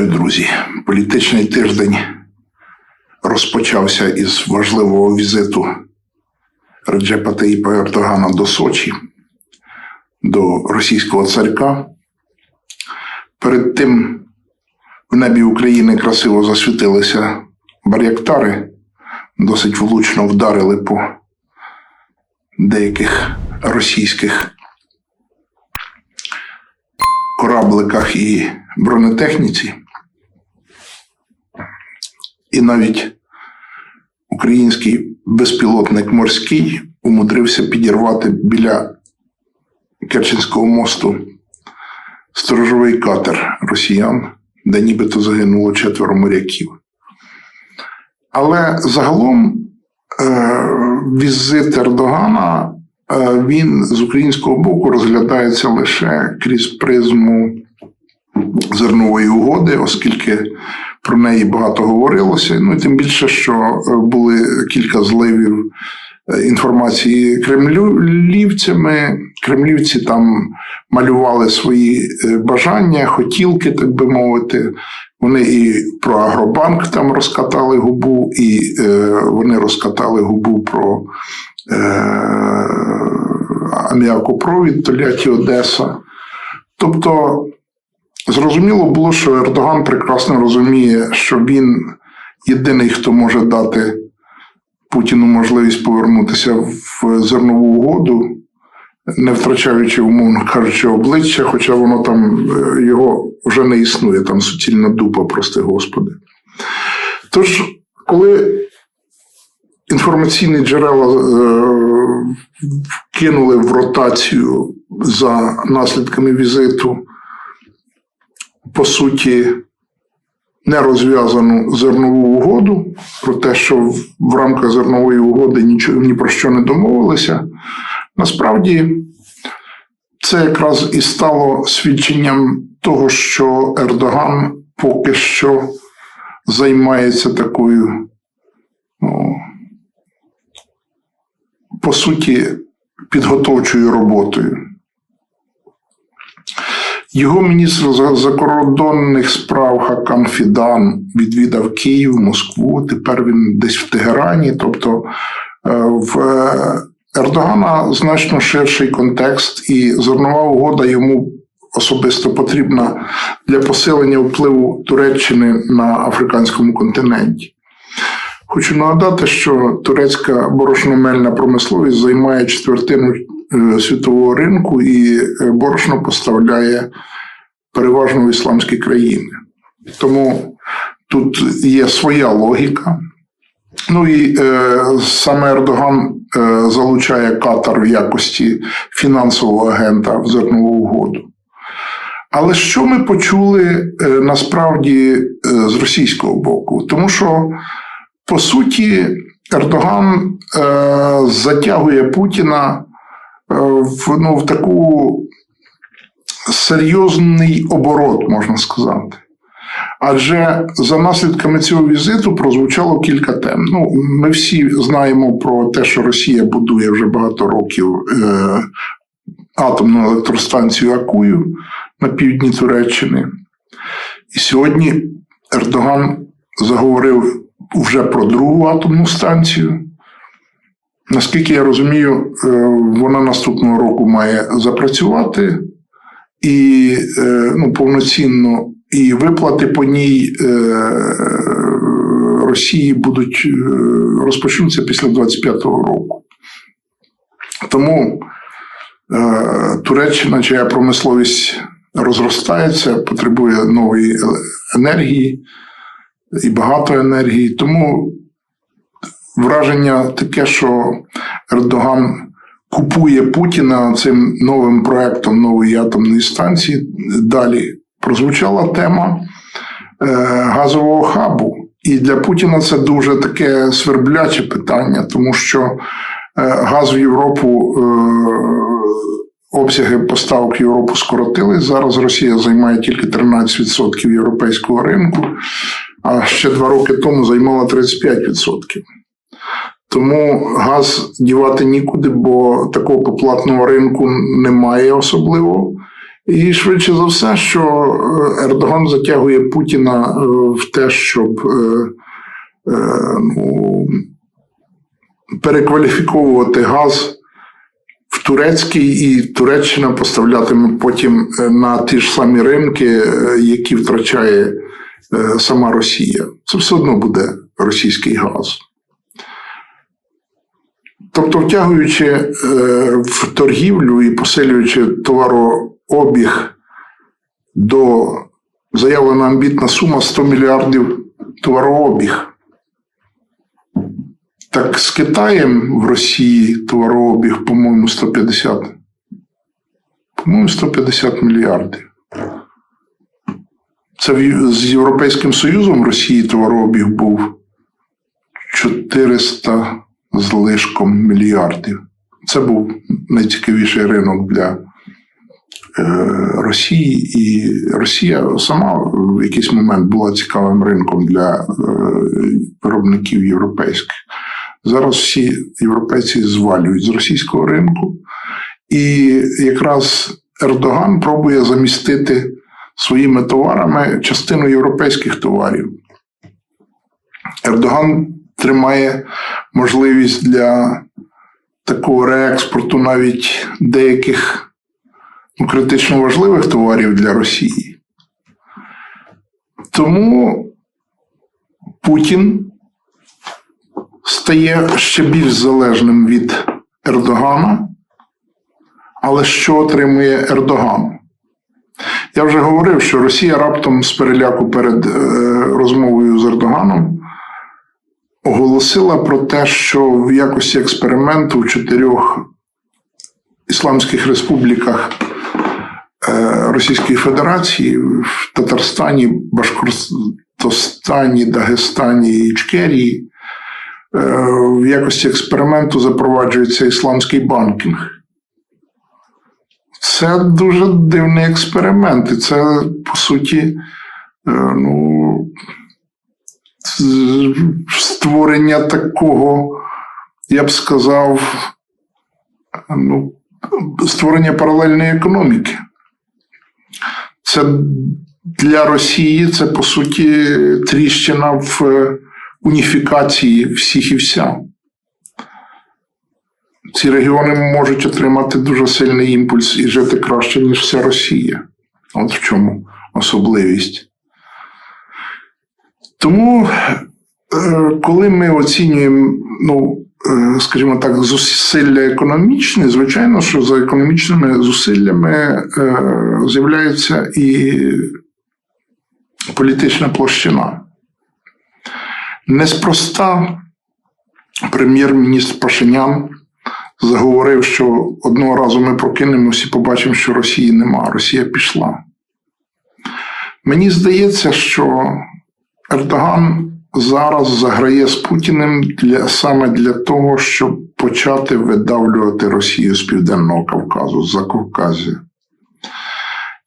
Вітаю, друзі! Політичний тиждень розпочався із важливого візиту Реджепа Таїпа Ердогана до Сочі, до російського царька. Перед тим в небі України красиво засвітилися бар'яктари, досить влучно вдарили по деяких російських корабликах і бронетехніці. І навіть український безпілотник морський умудрився підірвати біля Керченського мосту сторожовий катер росіян, де нібито загинуло четверо моряків. Але загалом е, візит Ердогана е, він з українського боку розглядається лише крізь призму зернової угоди, оскільки про неї багато говорилося. Ну і тим більше, що е, були кілька зливів е, інформації кремлівцями. Кремлівці там малювали свої е, бажання, хотілки, так би мовити. Вони і про Агробанк там розкатали губу, і е, вони розкатали губу про е, аміакопровід Толяті Одеса. Тобто, зрозуміло було, що Ердоган прекрасно розуміє, що він єдиний, хто може дати Путіну можливість повернутися в зернову угоду, не втрачаючи, умовно кажучи, обличчя, хоча воно там е, його вже не існує, там суцільна дупа, прости Господи. Тож, коли інформаційні джерела е, кинули в ротацію за наслідками візиту, по суті, нерозв'язану зернову угоду, про те, що в рамках зернової угоди нічого ні про що не домовилися. Насправді, це якраз і стало свідченням того, що Ердоган поки що займається такою, ну, по суті, підготовчою роботою. Його міністр за- закордонних справ Хакан Фідан відвідав Київ, Москву. Тепер він десь в Тегерані. Тобто е, в е, Ердогана значно ширший контекст, і зернова угода йому особисто потрібна для посилення впливу Туреччини на африканському континенті. Хочу нагадати, що турецька борошномельна промисловість займає четвертину світового ринку і е, борошно поставляє переважно в ісламські країни. Тому тут є своя логіка. Ну і е, саме Ердоган е, залучає Катар в якості фінансового агента в зернову угоду. Але що ми почули е, насправді е, з російського боку? Тому що, по суті, Ердоган е, затягує Путіна е, в, ну, в таку серйозний оборот, можна сказати. Адже за наслідками цього візиту прозвучало кілька тем. Ну, ми всі знаємо про те, що Росія будує вже багато років е, атомну електростанцію Акую на півдні Туреччини. І сьогодні Ердоган заговорив вже про другу атомну станцію. Наскільки я розумію, е, вона наступного року має запрацювати і е, ну, повноцінно, і виплати по ній е, Росії будуть розпочнуться після 25-го року. Тому Туреччина, чия промисловість розростається, потребує нової енергії і багато енергії. Тому враження таке, що Ердоган купує Путіна цим новим проектом нової атомної станції. Далі прозвучала тема е, газового хабу. І для Путіна це дуже таке свербляче питання, тому що е, газ в Європу, е, обсяги поставок в Європу скоротились. Зараз Росія займає тільки 13% європейського ринку, а ще два роки тому займала 35%. Тому газ дівати нікуди, бо такого поплатного ринку немає особливо. І швидше за все, що е, Ердоган затягує Путіна е, в те, щоб е, ну, перекваліфіковувати газ в турецький, і Туреччина поставлятиме потім на ті ж самі ринки, які втрачає сама Росія. Це все одно буде російський газ. Тобто, втягуючи е, в торгівлю і посилюючи товарообіг до заявлена амбітна сума 100 мільярдів товарообіг. Так з Китаєм в Росії товарообіг, по-моєму, 150. По-моєму, 150 мільярдів. Це з Європейським Союзом в Росії товарообіг був 400 з лишком мільярдів. Це був найцікавіший ринок для е, Росії, і Росія сама в якийсь момент була цікавим ринком для е, виробників європейських. Зараз всі європейці звалюють з російського ринку, і якраз Ердоган пробує замістити своїми товарами частину європейських товарів. Ердоган тримає можливість для такого реекспорту навіть деяких ну, критично важливих товарів для Росії. Тому Путін стає ще більш залежним від Ердогана. Але що отримує Ердоган? Я вже говорив, що Росія раптом з переляку перед е, розмовою з Ердоганом оголосила про те, що в якості експерименту в чотирьох ісламських республіках е, Російської Федерації в Татарстані, Башкортостані, Дагестані і Ічкерії е, в якості експерименту запроваджується ісламський банкінг. Це дуже дивний експеримент, і це, по суті, е, ну, створення такого, я б сказав, ну, створення паралельної економіки. Це для Росії це, по суті, тріщина в е, уніфікації всіх і вся. Ці регіони можуть отримати дуже сильний імпульс і жити краще, ніж вся Росія. От в чому особливість. Тому, е, коли ми оцінюємо, ну, е, скажімо так, зусилля економічні, звичайно, що за економічними зусиллями е, з'являється і політична площина. Неспроста прем'єр-міністр Пашинян заговорив, що одного разу ми прокинемось і побачимо, що Росії нема, Росія пішла. Мені здається, що Ердоган зараз заграє з Путіним для, саме для того, щоб почати видавлювати Росію з Південного Кавказу, з Закавказя.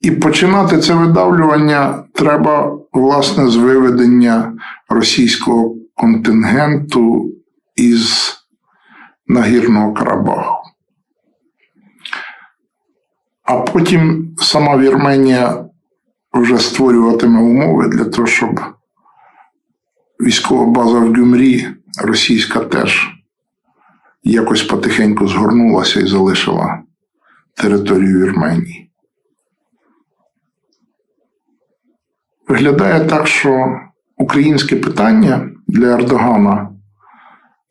І починати це видавлювання треба, власне, з виведення російського контингенту із Нагірного Карабаху. А потім сама Вірменія вже створюватиме умови для того, щоб військова база в Гюмрі російська теж якось потихеньку згорнулася і залишила територію Вірменії. Виглядає так, що українське питання для Ердогана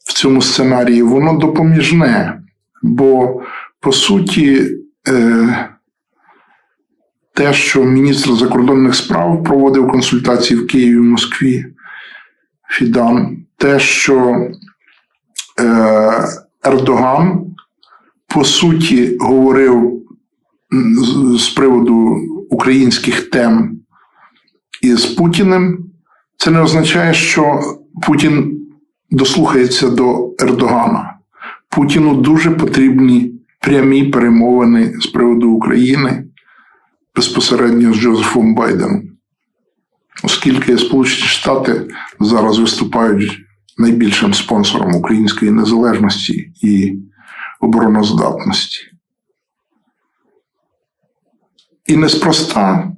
в цьому сценарії воно допоміжне, бо по суті, е, те, що міністр закордонних справ проводив консультації в Києві в Москві, Фідан, те, що е, Ердоган по суті говорив з, з приводу українських тем із Путіним, це не означає, що Путін дослухається до Ердогана. Путіну дуже потрібні прямі перемовини з приводу України безпосередньо з Джозефом Байденом, оскільки Сполучені Штати зараз виступають найбільшим спонсором української незалежності і обороноздатності. І неспроста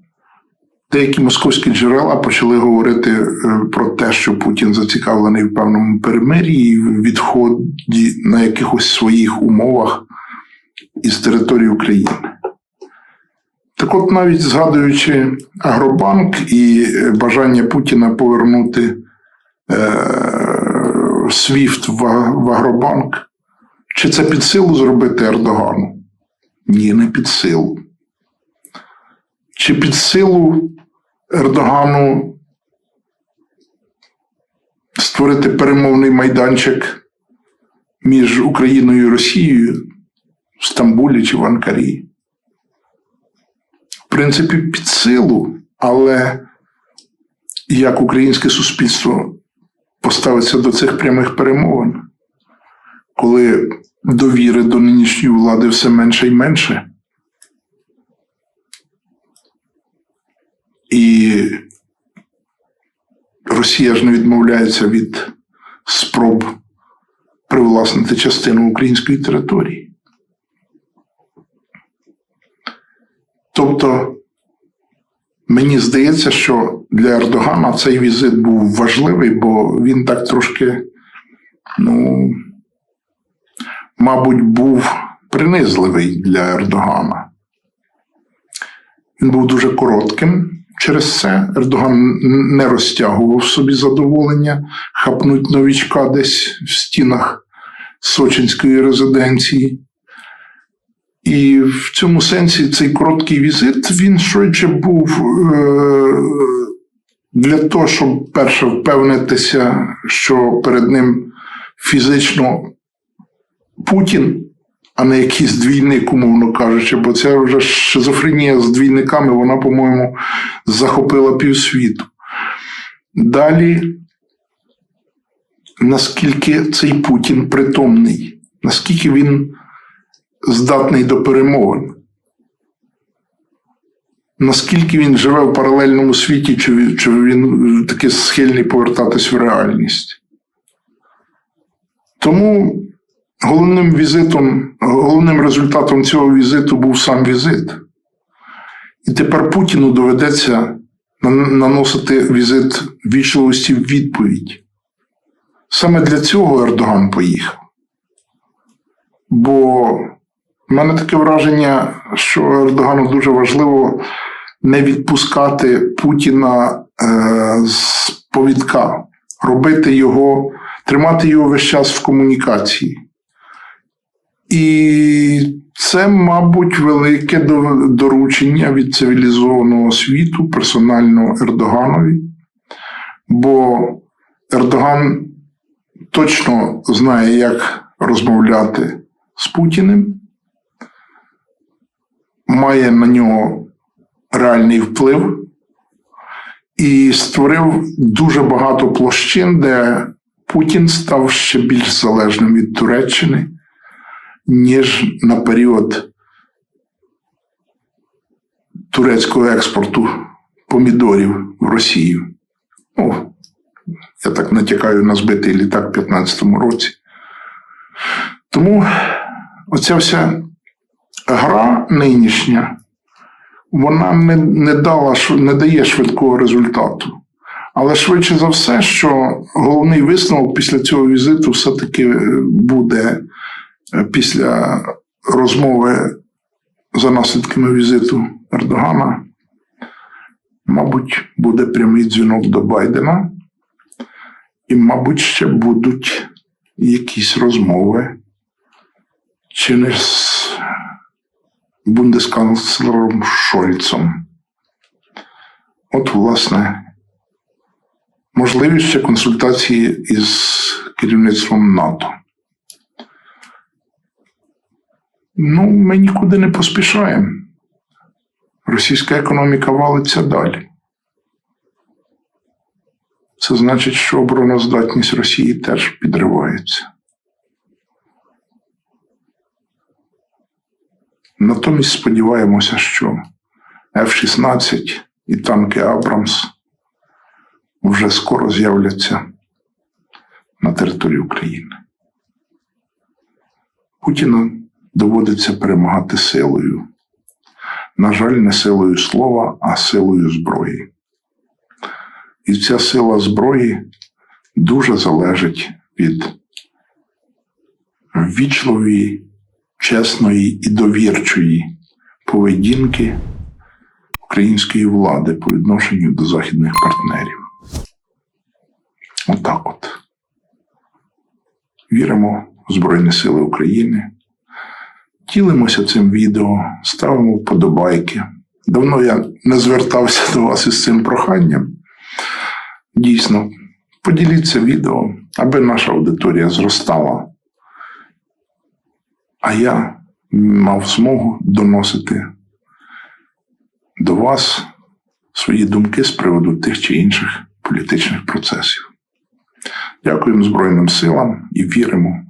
деякі московські джерела почали говорити е, про те, що Путін зацікавлений в певному перемир'ї і відході на якихось своїх умовах із території України. Так от, навіть згадуючи Агробанк і е, бажання Путіна повернути е, Свіфт в, Агробанк, чи це під силу зробити Ердогану? Ні, не під силу. Чи під силу Ердогану створити перемовний майданчик між Україною і Росією в Стамбулі чи в Анкарі? Принципі, під силу, але як українське суспільство поставиться до цих прямих перемовин, коли довіри до нинішньої влади все менше і менше? І Росія ж не відмовляється від спроб привласнити частину української території. Тобто, мені здається, що для Ердогана цей візит був важливий, бо він так трошки, ну, мабуть, був принизливий для Ердогана. Він був дуже коротким. Через це Ердоган не розтягував собі задоволення хапнуть новічка десь в стінах Сочинської резиденції. І в цьому сенсі цей короткий візит він швидше був е- для того, щоб перше впевнитися, що перед ним фізично Путін, а не якийсь двійник, умовно кажучи, бо це вже шизофренія з двійниками, вона, по-моєму, захопила півсвіту. Далі, наскільки цей Путін притомний, наскільки він здатний до перемовин, наскільки він живе в паралельному світі, чи, чи він таки схильний повертатись в реальність. Тому головним візитом, головним результатом цього візиту був сам візит. І тепер Путіну доведеться наносити візит вічливості в відповідь. Саме для цього Ердоган поїхав. Бо в мене таке враження, що Ердогану дуже важливо не відпускати Путіна е, з повідка, робити його, тримати його весь час в комунікації. І це, мабуть, велике доручення від цивілізованого світу персонально Ердоганові, бо Ердоган точно знає, як розмовляти з Путіним, має на нього реальний вплив і створив дуже багато площин, де Путін став ще більш залежним від Туреччини, ніж на період турецького експорту помідорів в Росію. Ну, я так натякаю на збитий літак в 2015 році. Тому оця вся гра нинішня, вона не, не, дала, не дає швидкого результату. Але швидше за все, що головний висновок після цього візиту все-таки е, буде е, після розмови за наслідками візиту Ердогана, мабуть, буде прямий дзвінок до Байдена, і, мабуть, ще будуть якісь розмови чи не бундесканцлером Шольцом. От, власне, можливість консультації із керівництвом НАТО. Ну, ми нікуди не поспішаємо. Російська економіка валиться далі. Це значить, що обороноздатність Росії теж підривається. Натомість сподіваємося, що F-16 і танки Абрамс вже скоро з'являться на території України. Путіну доводиться перемагати силою. на жаль, не силою слова, а силою зброї. І ця сила зброї дуже залежить від ввічливої, чесної і довірчої поведінки української влади по відношенню до західних партнерів. Отак от. Віримо в Збройні Сили України. Ділимося цим відео, ставимо вподобайки. Давно я не звертався до вас із цим проханням. Дійсно, поділіться відео, аби наша аудиторія зростала. А я мав змогу доносити до вас свої думки з приводу тих чи інших політичних процесів. Дякуємо Збройним силам і віримо